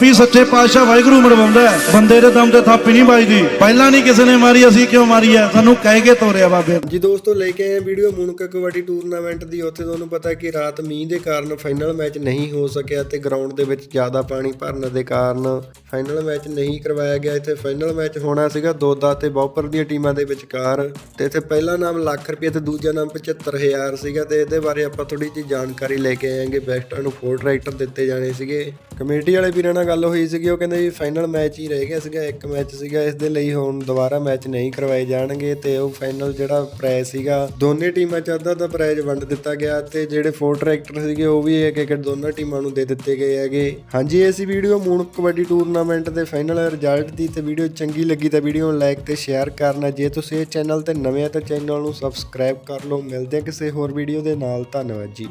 ਵੀ ਸੱਚੇ ਪਾਤਸ਼ਾਹ ਵਾਹਿਗੁਰੂ ਮਰਵਾਉਂਦਾ ਹੈ। ਬੰਦੇ ਦੇ ਦਮ ਤੇ ਥਾਪੀ ਨਹੀਂ ਵੱਜਦੀ। ਪਹਿਲਾਂ ਨਹੀਂ ਕਿਸੇ ਨੇ ਮਾਰੀ, ਅਸੀਂ ਕਿਉਂ ਮਾਰੀ ਹੈ? ਸਾਨੂੰ ਕਹਿ ਕੇ ਤੋਰਿਆ ਬਾਬੇ। ਜੀ ਦੋਸਤੋ, ਲੈ ਕੇ ਆਏ ਵੀਡੀਓ ਮੁਣਕਾ ਕਬੱਡੀ ਟੂਰਨਾਮੈਂਟ ਦੀ। ਉੱਥੇ ਤੁਹਾਨੂੰ ਪਤਾ ਕਿ ਰਾਤ ਮੀਂਹ ਦੇ ਕਾਰਨ ਫਾਈਨਲ ਮੈਚ ਨਹੀਂ ਹੋ ਸਕਿਆ ਤੇ ਗਰਾਊਂਡ ਦੇ ਵਿੱਚ ਜ਼ਿਆਦਾ ਪਾਣੀ ਭਰਨ ਦੇ ਕਾਰਨ ਫਾਈਨਲ ਮੈਚ ਨਹੀਂ ਕਰਵਾਇਆ ਗਿਆ। ਇੱਥੇ ਫਾਈਨਲ ਮੈਚ ਹੋਣਾ ਸੀਗਾ ਦੋਦਾ ਤੇ ਬੌਪਰ ਦੀਆਂ ਟੀਮਾਂ ਦੇ ਵਿਚਕਾਰ। ਤੇ ਇੱਥੇ ਪਹਿਲਾ ਨਾਮ ਲੱਖ ਰੁਪਏ ਤੇ ਦੂਜਾ ਨਾਮ 75000 ਸੀਗਾ ਤੇ ਇਹਦੇ ਬਾਰੇ ਆਪਾਂ ਥੋੜੀ ਜਿਹੀ ਜਾਣਕਾਰੀ ਲੈ ਕੇ ਆਏਗੇ। ਬੈਸਟਾਂ ਨੂੰ ਫੋਰ ਰਾਈਟਰ ਦਿੱਤੇ ਜਾਣੇ ਸੀਗੇ। ਕਮੇਟੀ ਵਾਲੇ ਵੀਰਾਂ ਨਾਲ ਗੱਲ ਹੋਈ ਸੀਗੀ, ਉਹ ਕਹਿੰਦੇ ਵੀ ਫਾਈਨਲ ਮੈਚ ਹੀ ਰਹਿ ਗਿਆ ਸੀਗਾ, ਇੱਕ ਮੈਚ ਸੀਗਾ, ਇਸ ਦੇ ਲਈ ਹੁਣ ਦੁਬਾਰਾ ਮੈਚ ਨਹੀਂ ਕਰਵਾਏ ਜਾਣਗੇ ਤੇ ਉਹ ਫਾਈਨਲ ਜਿਹੜਾ ਪ੍ਰਾਈਜ਼ ਸੀਗਾ, ਦੋਨੇ ਟੀਮਾਂ ਚ ਅੱਧਾ ਦਾ ਪ੍ਰਾਈਜ਼ ਵੰਡ ਦਿੱਤਾ ਗਿਆ ਤੇ ਜਿਹੜੇ ਫੋਰ ਟਰੈਕਟਰ ਸੀਗੇ, ਉਹ ਵੀ ਇੱਕ ਇੱਕ ਦੋਨਾਂ ਟੀਮਾਂ ਨੂੰ ਦੇ ਦਿੱਤੇ ਗਏ ਹੈਗੇ। ਹਾਂਜੀ, ਇਹ ਸੀ ਵੀਡੀਓ ਮੂਣ ਕਬੱਡੀ ਟੂਰਨਾਮੈਂਟ ਦੇ ਫਾਈਨਲ ਰਿਜ਼ਲਟ ਦੀ ਤੇ ਵੀਡੀਓ ਚੰਗੀ ਲੱਗੀ ਤਾਂ ਵੀਡੀਓ ਨੂੰ ਲਾਈਕ ਤੇ ਸ਼ੇਅਰ ਕਰਨਾ। ਜੇ ਤੁਸੀਂ ਇਹ ਚੈਨਲ ਤੇ ਨਵੇਂ ਆ ਤਾਂ ਚੈਨਲ ਨੂੰ ਸਬਸਕ੍ਰਾਈਬ ਕਰ ਲਓ। ਮਿਲਦੇ ਹਾਂ ਕਿਸੇ ਹੋਰ ਵੀਡੀਓ ਦੇ ਨਾਲ। ਧੰਨਵਾਦ ਜੀ।